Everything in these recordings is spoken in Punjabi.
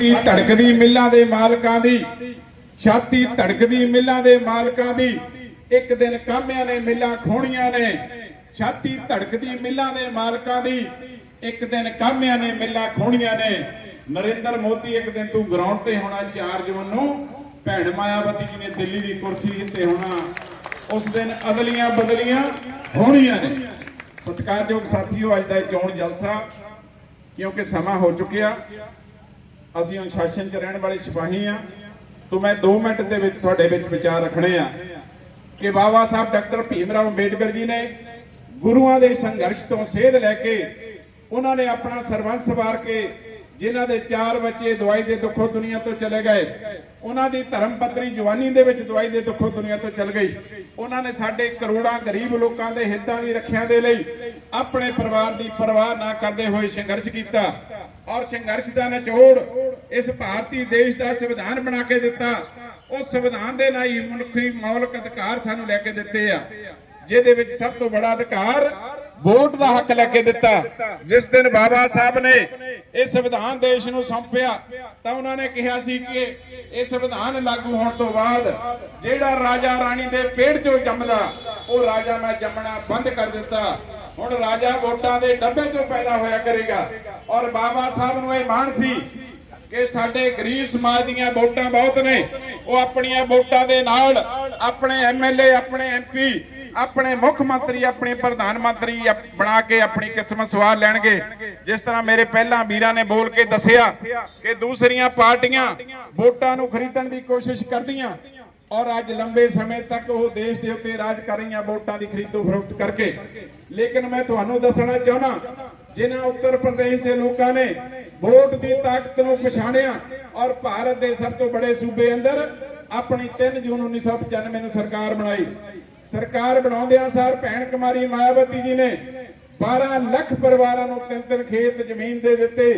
ਛਾਤੀ ਧੜਕਦੀ ਮਿੱਲਾਂ ਦੇ ਮਾਲਕਾਂ ਦੀ, ਛਾਤੀ ਧੜਕਦੀ ਮਿੱਲਾਂ ਦੇ ਮਾਲਕਾਂ ਦੀ। ਇੱਕ ਦਿਨ ਕਾਮਿਆਂ ਨੇ ਮਿੱਲਾਂ ਖੋਣੀਆਂ ਨੇ, ਛਾਤੀ ਧੜਕਦੀ ਮਿੱਲਾਂ ਦੇ ਮਾਲਕਾਂ ਦੀ। ਇੱਕ ਦਿਨ ਕਾਮਿਆਂ ਨੇ ਮਿੱਲਾਂ ਖੋਣੀਆਂ ਨੇ। ਨਰਿੰਦਰ ਮੋਦੀ ਇੱਕ ਦਿਨ ਤੂੰ ਗਰਾਊਂਡ ਤੇ ਹੋਣਾ 4 ਜੂਨ ਨੂੰ ਭੈਣ ਮਾਇਆਵਤੀ ਜੀ ਨੇ ਦਿੱਲੀ ਦੀ ਕੁਰਸੀ ਤੇ ਹੋਣਾ। ਉਸ ਦਿਨ ਅਦਲੀਆਂ ਬਦਲੀਆਂ ਹੋਣੀਆਂ ਨੇ। ਸਤਿਕਾਰਯੋਗ ਸਾਥੀਓ, ਅੱਜ ਦਾ ਇਹ ਚੋਣ ਜਲਸਾ ਕਿਉਂਕਿ ਸਮਾਂ ਹੋ ਚੁੱਕਿਆ ਅਸੀਂ ਅਨੁਸ਼ਾਸਨ 'ਚ ਰਹਿਣ ਵਾਲੇ ਸਿਪਾਹੀ ਆ ਤੋਂ ਮੈਂ 2 ਮਿੰਟ ਦੇ ਵਿੱਚ ਤੁਹਾਡੇ ਵਿੱਚ ਵਿਚਾਰ ਰੱਖਣੇ ਆ ਕਿ ਬਾਬਾ ਸਾਹਿਬ ਡਾਕਟਰ ਭੀਮ ਰਾਓ ਅੰਬੇਡਕਰ ਜੀ ਨੇ ਗੁਰੂਆਂ ਦੇ ਸੰਘਰਸ਼ ਤੋਂ ਸੇਧ ਲੈ ਕੇ ਉਹਨਾਂ ਨੇ ਆਪਣਾ ਸਰਬੰਸ ਵਾਰ ਕੇ ਜਿਨ੍ਹਾਂ ਦੇ ਚਾਰ ਬੱਚੇ ਦਵਾਈ ਦੇ ਦੁੱਖੋਂ ਦੁਨੀਆ ਤੋਂ ਚਲੇ ਗਏ, ਉਹਨਾਂ ਦੀ ਧਰਮ ਪਤਨੀ ਜਵਾਨੀ ਦੇ ਵਿੱਚ ਦਵਾਈ ਦੇ ਦੁੱਖੋਂ ਦੁਨੀਆ ਤੋਂ ਚਲ ਗਈ। ਉਹਨਾਂ ਨੇ ਸਾਡੇ ਕਰੋੜਾਂ ਗਰੀਬ ਲੋਕਾਂ ਦੇ ਹਿੱਤਾਂ ਦੀ ਰੱਖਿਆ ਦੇ ਲਈ ਆਪਣੇ ਪਰਿਵਾਰ ਦੀ ਪਰਵਾਹ ਨਾ ਕਰਦੇ ਹੋਏ ਸੰਘਰਸ਼ ਕੀਤਾ। ਔਰ ਸੰਘਰਸ਼ ਦਾ ਨਿਚੋੜ ਇਸ ਭਾਰਤੀ ਦੇਸ਼ ਦਾ ਸੰਵਿਧਾਨ ਬਣਾ ਕੇ ਦਿੱਤਾ। ਉਹ ਸੰਵਿਧਾਨ ਦੇ ਨਾਲ ਹੀ ਮਨੁੱਖੀ ਮੌਲਿਕ ਅਧਿਕਾਰ ਸਾਨੂੰ ਲੈ ਕੇ ਦਿੱਤੇ ਆ। ਜਿਹਦੇ ਵਿੱਚ ਸਭ ਤੋਂ ਬੜਾ ਅਧਿਕਾਰ ਵੋਟ ਦਾ ਹੱਕ ਲੈ ਕੇ ਦਿੱਤਾ। ਜਿਸ ਦਿਨ ਬਾਬਾ ਸਾਹਿਬ ਨੇ ਇਹ ਸੰਵਿਧਾਨ ਦੇਸ਼ ਨੂੰ ਸੌਂਪਿਆ, ਤਾਂ ਉਹਨਾਂ ਨੇ ਕਿਹਾ ਸੀ ਕਿ ਇਹ ਸੰਵਿਧਾਨ ਲਾਗੂ ਹੋਣ ਤੋਂ ਬਾਅਦ ਜਿਹੜਾ ਰਾਜਾ ਰਾਣੀ ਦੇ ਪੇੜ ਚੋਂ ਜੰਮਦਾ, ਉਹ ਰਾਜਾ ਮੈਂ ਜੰਮਣਾ ਬੰਦ ਕਰ ਦਿੱਤਾ। ਹੁਣ ਰਾਜਾ ਵੋਟਾਂ ਦੇ ਡੱਬੇ ਚੋਂ ਪੈਦਾ ਹੋਇਆ ਕਰੇਗਾ। ਔਰ ਬਾਬਾ ਸਾਹਿਬ ਨੂੰ ਇਹ ਮਾਣ ਸੀ ਕਿ ਸਾਡੇ ਗਰੀਬ ਸਮਾਜ ਦੀਆਂ ਵੋਟਾਂ ਬਹੁਤ ਨੇ। ਉਹ ਆਪਣੀਆਂ ਵੋਟਾਂ ਦੇ ਨਾਲ ਆਪਣੇ ਐਮਐਲਏ ਆਪਣੇ ਐਮਪੀ ਆਪਣੇ ਮੁੱਖ ਮੰਤਰੀ, ਆਪਣੇ ਪ੍ਰਧਾਨ ਮੰਤਰੀ ਬਣਾ ਕੇ ਆਪਣੀ ਕਿਸਮਤ ਸਵਾਰ ਲੈਣਗੇ। ਜਿਸ ਤਰ੍ਹਾਂ ਮੇਰੇ ਪਹਿਲਾਂ ਵੀਰਾਂ ਨੇ ਬੋਲ ਕੇ ਦੱਸਿਆ ਕਿ ਦੂਸਰੀਆਂ ਪਾਰਟੀਆਂ ਵੋਟਾਂ ਨੂੰ ਖਰੀਦਣ ਦੀ ਕੋਸ਼ਿਸ਼ ਕਰਦੀਆਂ ਔਰ ਅੱਜ ਲੰਬੇ ਸਮੇਂ ਤੱਕ ਉਹ ਦੇਸ਼ ਦੇ ਉੱਤੇ ਰਾਜ ਕਰ ਰਹੀਆਂ ਵੋਟਾਂ ਦੀ ਖਰੀਦੋ ਫਰੋਖਤ ਕਰਕੇ। ਲੇਕਿਨ ਮੈਂ ਤੁਹਾਨੂੰ ਦੱਸਣਾ ਚਾਹੁੰਦਾ, ਜਿਨ੍ਹਾਂ ਉੱਤਰ ਪ੍ਰਦੇਸ਼ ਦੇ ਲੋਕਾਂ ਨੇ ਵੋਟ ਦੀ ਤਾਕਤ ਨੂੰ ਪਛਾਣਿਆ ਔਰ ਭਾਰਤ ਦੇ ਸਭ ਤੋਂ ਬੜੇ ਸੂਬੇ ਅੰਦਰ ਆਪਣੀ 3 ਜੂਨ 1995 ਨੂੰ ਸਰਕਾਰ ਬਣਾਈ। ਸਰਕਾਰ ਬਣਾਉਂਦਿਆਂ ਸਾਰ ਭੈਣ ਕੁਮਾਰੀ ਮਾਇਆਵਤੀ ਜੀ ਨੇ 12 ਲੱਖ ਪਰਿਵਾਰਾਂ ਨੂੰ ਤਿੰਨ ਤਿੰਨ ਖੇਤ ਜ਼ਮੀਨ ਦੇ ਦਿੱਤੇ।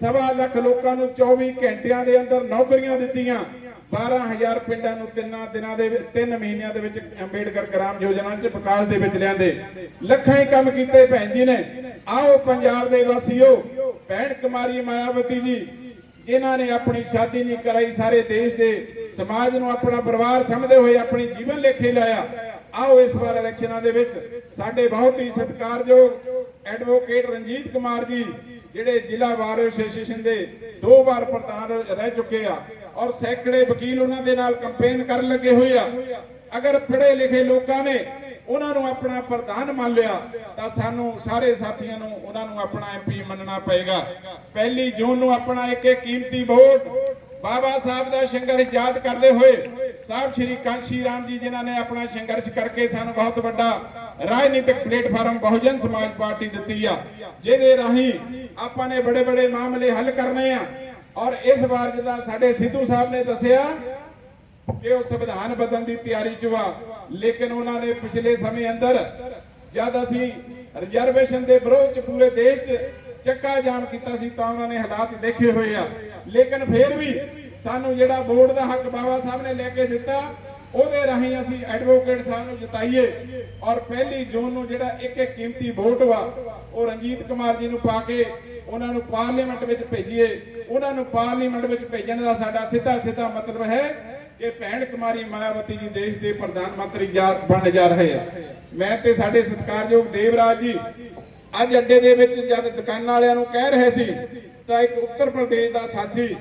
ਸਵਾ ਲੱਖ ਲੋਕਾਂ ਨੂੰ 24 ਘੰਟਿਆਂ ਦੇ ਅੰਦਰ ਨੌਕਰੀਆਂ ਦਿੱਤੀਆਂ। 12000 ਪਿੰਡਾਂ ਨੂੰ ਤਿੰਨਾਂ ਦਿਨਾਂ ਦੇ ਤਿੰਨ ਮਹੀਨਿਆਂ ਦੇ ਵਿੱਚ ਅੰਬੇਡਕਰ ਗ੍ਰਾਮ ਯੋਜਨਾ ਚ ਵਿਕਾਸ ਦੇ ਵਿੱਚ ਲਿਆਂਦੇ। ਲੱਖਾਂ ਹੀ ਕੰਮ ਕੀਤੇ ਭੈਣ ਜੀ ਨੇ। ਆਓ ਪੰਜਾਬ ਦੇ ਵਾਸੀਓ, ਭੈਣ ਕੁਮਾਰੀ ਮਾਇਆਵਤੀ ਜੀ, ਜਿਨ੍ਹਾਂ ਨੇ ਆਪਣੀ ਸ਼ਾਦੀ ਨਹੀਂ ਕਰਾਈ, ਸਾਰੇ ਦੇਸ਼ ਦੇ ਸਮਾਜ ਨੂੰ ਆਪਣਾ ਪਰਿਵਾਰ ਸਮਝਦੇ ਹੋਏ ਆਪਣੀ ਜੀਵਨ ਲੇਖੇ ਲਾਇਆ। ਆਓ ਇਸ ਵਾਰ ਇਲੈਕਸ਼ਨਾਂ ਦੇ ਵਿੱਚ ਸਾਡੇ ਬਹੁਤ ਹੀ ਸਤਿਕਾਰਯੋਗ ਐਡਵੋਕੇਟ ਰਣਜੀਤ ਕੁਮਾਰ ਜੀ, ਜਿਹੜੇ ਜ਼ਿਲ੍ਹਾ ਵਾਰ ਐਸੋਸੀਏਸ਼ਨ ਦੇ ਦੋ ਵਾਰ ਪ੍ਰਧਾਨ ਰਹਿ ਚੁੱਕੇ ਆ। ਔਰ ਸੈਂਕੜੇ ਵਕੀਲ ਉਹਨਾਂ ਦੇ ਨਾਲ ਕੰਪੇਨ ਕਰਨ ਲੱਗੇ ਹੋਏ ਆ। ਅਗਰ ਪੜ੍ਹੇ ਲਿਖੇ ਲੋਕਾਂ ਨੇ ਉਹਨਾਂ ਨੂੰ ਆਪਣਾ ਪ੍ਰਧਾਨ ਮੰਨ ਲਿਆ, ਤਾਂ ਸਾਨੂੰ ਸਾਰੇ ਸਾਥੀਆਂ ਨੂੰ ਉਹਨਾਂ ਨੂੰ ਆਪਣਾ ਐਮਪੀ ਮੰਨਣਾ ਪਏਗਾ। ਪਹਿਲੀ ਜੂਨ ਨੂੰ ਆਪਣਾ ਇੱਕ ਇੱਕ ਕੀਮਤੀ ਵੋਟ ਬਾਬਾ ਸਾਹਿਬ ਦਾ ਸੰਘਰਸ਼ ਯਾਦ ਕਰਦੇ ਹੋਏ ਸਾਹਿਬ ਸ਼੍ਰੀ ਕਾਂਸ਼ੀ ਰਾਮ ਜੀ ਜਿਨ੍ਹਾਂ ਨੇ ਆਪਣਾ ਸੰਘਰਸ਼ ਕਰਕੇ ਸਾਨੂੰ ਬਹੁਤ ਵੱਡਾ ਰਾਜਨੀਤਿਕ ਪਲੇਟਫਾਰਮ ਬਹੁਜਨ ਸਮਾਜ ਪਾਰਟੀ ਦਿੱਤੀ ਆ, ਜਿਹਦੇ ਰਾਹੀਂ ਆਪਾਂ ਨੇ ਬੜੇ ਬੜੇ ਮਾਮਲੇ ਹੱਲ ਕਰਨੇ ਆ। ਔਰ ਇਸ ਵਾਰ ਜਿੱਦਾਂ ਸਾਡੇ ਸਿੱਧੂ ਸਾਹਿਬ ਨੇ ਦੱਸਿਆ ਕਿ ਉਹ ਸੰਵਿਧਾਨ ਬਦਲਣ ਦੀ ਤਿਆਰੀ ਚ ਵਾ, ਲੇਕਿਨ ਉਹਨਾਂ ਨੇ ਪਿਛਲੇ ਸਮੇਂ ਅੰਦਰ ਜਦ ਅਸੀਂ ਰਿਜ਼ਰਵੇਸ਼ਨ ਦੇ ਵਿਰੋਧ ਚ ਪੂਰੇ ਦੇਸ਼ ਚ ਚੱਕਾ ਜਾਮ ਕੀਤਾ ਸੀ ਤਾਂ ਉਹਨਾਂ ਨੇ ਹਾਲਾਤ ਦੇਖੇ ਹੋਏ ਆ। ਲੇਕਿਨ ਫਿਰ ਵੀ ਸਾਨੂੰ ਜਿਹੜਾ ਵੋਟ ਦਾ ਹੱਕ ਬਾਬਾ ਸਾਹਿਬ ਨੇ ਲੈ ਕੇ ਦਿੱਤਾ ਉਹਦੇ ਰਾਹੀਂ ਅਸੀਂ ਐਡਵੋਕੇਟ ਸਾਹਿਬ ਨੂੰ ਜਿਤਾਈਏ। ਔਰ ਪਹਿਲੀ ਜੂਨ ਨੂੰ ਜਿਹੜਾ ਇੱਕ ਇੱਕ ਕੀਮਤੀ ਵੋਟ ਵਾ, ਉਹ ਰਣਜੀਤ ਕੁਮਾਰ ਜੀ ਨੂੰ ਪਾ ਕੇ ਉਹਨਾਂ ਨੂੰ ਪਾਰਲੀਮੈਂਟ ਵਿੱਚ ਭੇਜੀਏ। ਉਹਨਾਂ ਨੂੰ ਪਾਰਲੀਮੈਂਟ ਵਿੱਚ ਭੇਜਣ ਦਾ ਸਾਡਾ ਸਿੱਧਾ ਸਿੱਧਾ ਮਤਲਬ ਹੈ ਕਿ ਭੈਣ ਕੁਮਾਰੀ ਮਾਇਆਵਤੀ ਜੀ ਦੇਸ਼ ਦੇ ਪ੍ਰਧਾਨ ਮੰਤਰੀ ਜਾ ਬਣ ਜਾ ਰਹੇ ਆ। ਮੈਂ ਤੇ ਸਾਡੇ ਸਤਿਕਾਰਯੋਗ ਦੇਵਰਾਜ ਜੀ, ਅੱਜ ਅੱਡੇ ਦੇ ਵਿੱਚ ਜਦ ਦੁਕਾਨਾਂ ਵਾਲਿਆਂ ਨੂੰ ਕਹਿ ਰਹੇ ਸੀ, ਤਾਂ ਇੱਕ ਉੱਤਰ ਪ੍ਰਦੇਸ਼ ਦਾ ਸਾਥੀ,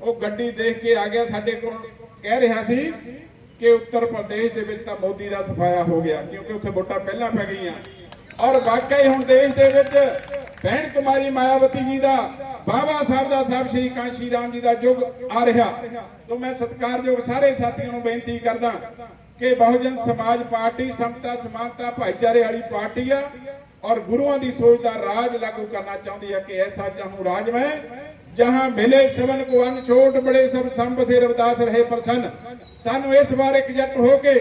ਉਹ ਗੱਡੀ ਦੇਖ ਕੇ ਆ ਗਿਆ ਸਾਡੇ ਕੋਲ, ਕਹਿ ਰਿਹਾ ਸੀ ਕਿ ਉੱਤਰ ਪ੍ਰਦੇਸ਼ ਦੇ ਵਿੱਚ ਤਾਂ ਮੋਦੀ ਦਾ ਸਫਾਇਆ ਹੋ ਗਿਆ, ਕਿਉਂਕਿ ਉੱਥੇ ਵੋਟਾਂ ਪਹਿਲਾਂ ਪੈ ਗਈਆਂ। ਔਰ ਵਾਕਈ ਹੁਣ ਦੇਸ਼ ਦੇ ਵਿੱਚ ਭੈਣ ਕੁਮਾਰੀ ਮਾਇਆਵਤੀ ਜੀ ਦਾ, ਬਾਬਾ ਸਾਹਿਬ ਦਾ ਸਾਹਿਬ ਸ਼੍ਰੀ ਕਾਂਸ਼ੀ ਰਾਮ ਜੀ ਦਾ ਯੁੱਗ ਆ ਰਿਹਾ। ਤੋਂ ਮੈਂ ਸਤਿਕਾਰਯੋਗ ਸਾਰੇ ਸਾਥੀਆਂ ਨੂੰ ਬੇਨਤੀ ਕਰਦਾ ਕਿ ਬਹੁਜਨ ਸਮਾਜ ਪਾਰਟੀ, ਸਮਤਾ, ਸਮਾਨਤਾ, ਭਾਈਚਾਰੇ ਵਾਲੀ ਪਾਰਟੀ ਆ, ਔਰ ਗੁਰੂਆਂ ਦੀ ਸੋਚ ਦਾ ਰਾਜ ਲਾਗੂ ਕਰਨਾ ਚਾਹੁੰਦੀ ਹੈ ਕਿ ਐਸਾ ਚਾਹੂੰ ਰਾਜ ਮੈਂ ਜਹਾਂ ਮਿਲੇ ਸਵਨ ਕੋ ਅਨ ਛੋਟ ਬੜੇ ਸਭ ਸੰਭ ਸੇ ਰਵਦਾਸ ਰਹੇ ਪ੍ਰਸੰਨ ਸਾਨੂੰ ਇਸ ਵਾਰ ਇਕਜੱਟ ਹੋ ਕੇ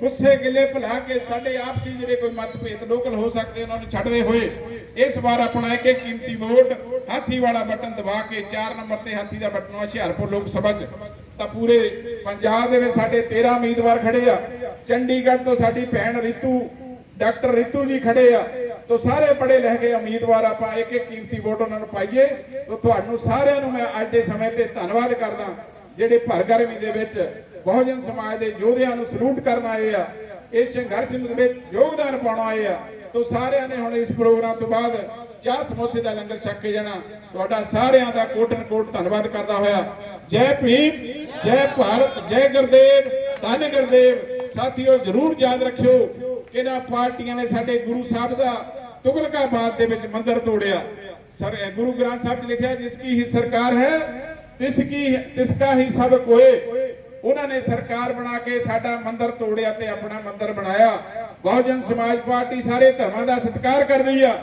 ਗੁੱਸੇ ਗਿਲੇ ਭੁਲਾ ਕੇ ਸਾਡੇ ਆਪਸੀ ਜਿਹੜੇ ਕੋਈ ਮਤਭੇਦ ਲੋਕਲ ਹੋ ਸਕਦੇ ਉਹਨਾਂ ਨੂੰ ਛੱਡਦੇ ਹੋਏ ਇਸ ਵਾਰ ਆਪਣਾ ਇੱਕ ਕੀਮਤੀ ਵੋਟ ਹਾਥੀ ਵਾਲਾ ਬਟਨ ਦਬਾ ਕੇ 4 ਨੰਬਰ ਤੇ ਹਾਥੀ ਦਾ ਬਟਨ ਹੁਸ਼ਿਆਰਪੁਰ ਲੋਕ ਸਭਾ 'ਚ ਤਾਂ ਪੂਰੇ ਪੰਜਾਬ ਦੇ ਵਿੱਚ ਸਾਡੇ 13 ਉਮੀਦਵਾਰ ਖੜੇ ਆ ਚੰਡੀਗੜ੍ਹ ਤੋਂ ਸਾਡੀ ਭੈਣ ਰਿਤੂ ਡਾਕਟਰ ਰਿਤੂ ਜੀ ਖੜੇ ਆ ਤੋ ਸਾਰੇ ਪੜੇ ਲਿਖ ਕੇ ਉਮੀਦਵਾਰ ਆਪਾਂ ਇੱਕ ਇੱਕ ਕੀਮਤੀ ਵੋਟ ਉਹਨਾਂ ਨੂੰ ਪਾਈਏ। ਤੋ ਤੁਹਾਨੂੰ ਸਾਰਿਆਂ ਨੂੰ ਮੈਂ ਅੱਜ ਦੇ ਸਮੇਂ ਤੇ ਧੰਨਵਾਦ ਕਰਦਾ, ਜਿਹੜੇ ਭਰ ਗਰਮੀ ਦੇ ਵਿੱਚ ਬਹੁਜਨ ਸਮਾਜ ਦੇ ਯੋਧਿਆਂ ਨੂੰ ਸਲੂਟ ਕਰਨ ਆਏ ਆ ਇਸ ਸੰਘਰਸ਼ ਦੇ ਵਿੱਚ ਯੋਗਦਾਨ ਪਾਉਣ ਆਏ ਆ। ਤੋ ਸਾਰਿਆਂ ਨੇ ਹੁਣ ਇਸ ਪ੍ਰੋਗਰਾਮ ਤੋਂ ਬਾਅਦ ਚਾਰ ਸਮੋਸੇ ਦਾ ਲੰਗਰ ਛਕ ਕੇ ਜਾਣਾ। ਤੁਹਾਡਾ ਸਾਰਿਆਂ ਦਾ ਕੋਟਨ ਕੋਟ ਧੰਨਵਾਦ ਕਰਦਾ ਹੋਇਆ। ਜੈ ਭੀਮ, ਜੈ ਭਾਰਤ, ਜੈ ਗੁਰਦੇਵ, ਧੰਨ ਗੁਰਦੇਵ। ਸਾਥੀਓ, ਜਰੂਰ ਯਾਦ ਰੱਖਿਓ। ਇਹਨਾਂ ਪਾਰਟੀਆਂ ਨੇ ਸਾਡੇ ਗੁਰੂ ਸਾਹਿਬ ਦਾ ਤੁਗਲਕਾਬਾਦ ਦੇ ਵਿੱਚ ਮੰਦਿਰ ਤੋੜਿਆ। ਸਰ ਗੁਰੂ ਗ੍ਰੰਥ ਸਾਹਿਬ 'ਚ ਲਿਖਿਆ, ਜਿਸ ਕੀ ਹੀ ਸਰਕਾਰ ਹੈ, ਤਿਸ ਕੀ ਤਿਸ ਕਾ ਹੀ ਸਭ ਕੋਏ। ਉਹਨਾਂ ਨੇ ਸਰਕਾਰ ਬਣਾ ਕੇ ਸਾਡਾ ਮੰਦਿਰ ਤੋੜਿਆ ਤੇ ਆਪਣਾ ਮੰਦਿਰ ਬਣਾਇਆ। ਬਹੁਜਨ ਸਮਾਜ ਪਾਰਟੀ ਸਾਰੇ ਧਰਮਾਂ ਦਾ ਸਤਿਕਾਰ ਕਰਦੀ ਆ।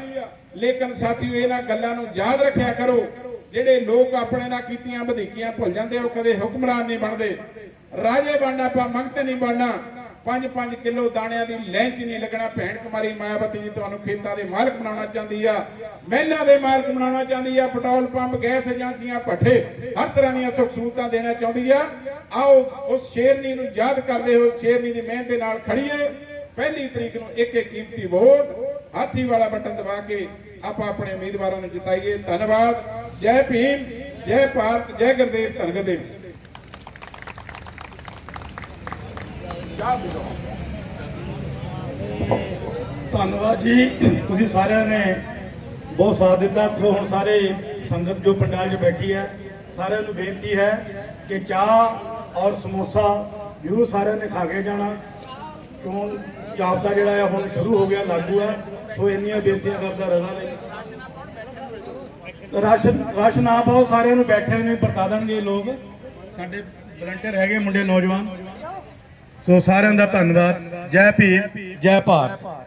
ਲੇਕਿਨ ਸਾਥੀਓ, ਇਹਨਾਂ ਗੱਲਾਂ ਨੂੰ ਯਾਦ ਰੱਖਿਆ ਕਰੋ। ਜਿਹੜੇ ਲੋਕ ਆਪਣੇ ਨਾਲ ਕੀਤੀਆਂ ਵਧੀਕੀਆਂ ਭੁੱਲ ਜਾਂਦੇ ਉਹ ਕਦੇ ਹੁਕਮਰਾਨ ਨਹੀਂ ਬਣਦੇ। ਰਾਜੇ ਬਣਨਾ, ਆਪਾਂ ਮੰਗਤੇ ਨਹੀਂ ਬਣਨਾ। 5-5 ਕਿਲੋ ਦਾਣਿਆਂ ਦੀ ਲੈਂਚ ਨਹੀਂ ਲੱਗਣਾ। ਭੈਣ ਕੁਮਾਰੀ ਮਾਇਆਵਤੀ ਜੀ ਤੁਹਾਨੂੰ ਖੇਤਾਂ ਦੇ ਮਾਲਕ ਬਣਾਉਣਾ ਚਾਹੁੰਦੀ ਆ। ਮਹਿਲਾਂ ਦੇ ਮਾਲਕ ਬਣਾਉਣਾ ਚਾਹੁੰਦੀ ਆ। ਪੈਟਰੋਲ ਪੰਪ, ਗੈਸ ਏਜੰਸੀਆਂ, ਭੱਠੇ, ਹਰ ਤਰ੍ਹਾਂ ਦੀਆਂ ਸੁੱਖ ਸਹੂਲਤਾਂ ਦੇਣਾ ਚਾਹੁੰਦੀ ਆ। ਆਓ, ਉਸ ਸ਼ੇਰਨੀ ਨੂੰ ਯਾਦ ਕਰਦੇ ਹੋਏ ਸ਼ੇਰਨੀ ਦੀ ਮਿਹਨਤ ਦੇ ਨਾਲ ਖੜੀਏ ਪਹਿਲੀ ਤਰੀਕ ਨੂੰ ਇੱਕ ਇੱਕ ਕੀਮਤੀ ਵੋਟ। ਹਾਥੀ ਵਾਲਾ ਬਟਨ ਦਬਾ ਕੇ ਆਪਾਂ ਆਪਣੇ ਉਮੀਦਵਾਰਾਂ ਨੂੰ ਜਿਤਾਈਏ। ਧੰਨਵਾਦ। ਜੈ ਭੀਮ, ਜੈ ਭਾਰਤ, ਜੈ ਗੁਰਦੇਵ, ਧੰਨ ਧੰਨਵਾਦ ਜੀ। ਤੁਸੀਂ ਸਾਰਿਆਂ ਨੇ ਬਹੁਤ ਸਾਥ ਦਿੱਤਾ। ਸੋ ਹੁਣ ਸਾਰੇ ਸੰਗਤ ਜੋ ਪੰਡਾਲ 'ਚ ਬੈਠੀ ਹੈ, ਸਾਰਿਆਂ ਨੂੰ ਬੇਨਤੀ ਹੈ ਕਿ ਚਾਹ ਔਰ ਸਮੋਸਾ ਜ਼ਰੂਰ ਸਾਰਿਆਂ ਨੇ ਖਾ ਕੇ ਜਾਣਾ। ਚੋਣ ਜਾਬਤਾ ਜਿਹੜਾ ਹੈ, ਹੁਣ ਸ਼ੁਰੂ ਹੋ ਗਿਆ, ਲਾਗੂ ਹੈ। ਸੋ ਇੰਨੀਆਂ ਬੇਨਤੀਆਂ ਕਰਦਾ ਰਹਾ ਲਈ ਰਾਸ਼ਨ ਰਾਸ਼ਨ ਨਾ ਪਾਓ ਸਾਰਿਆਂ ਨੂੰ ਬੈਠੇ ਨੇ ਵਰਤਾ ਦੇਣਗੇ ਲੋਕ। ਸਾਡੇ ਵਲੰਟੀਅਰ ਹੈਗੇ ਮੁੰਡੇ ਨੌਜਵਾਨ। ਸੋ ਸਾਰਿਆਂ ਦਾ ਧੰਨਵਾਦ। ਜੈ ਭੀਮ ਜੈ ਭਾਰਤ।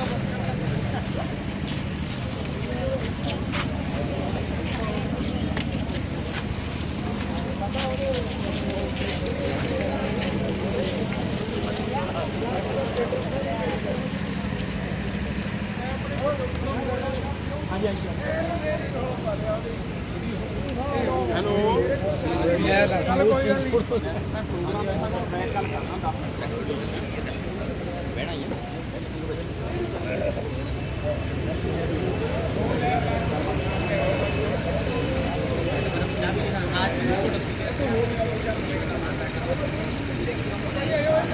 ਹੈਲੋ। ਮੈਂ ਦੱਸ। ਮੈਂ ਪ੍ਰੋਗਰਾਮ ਮੈਂ ਗੱਲ ਕਰਨਾ 10 ਮਿੰਟ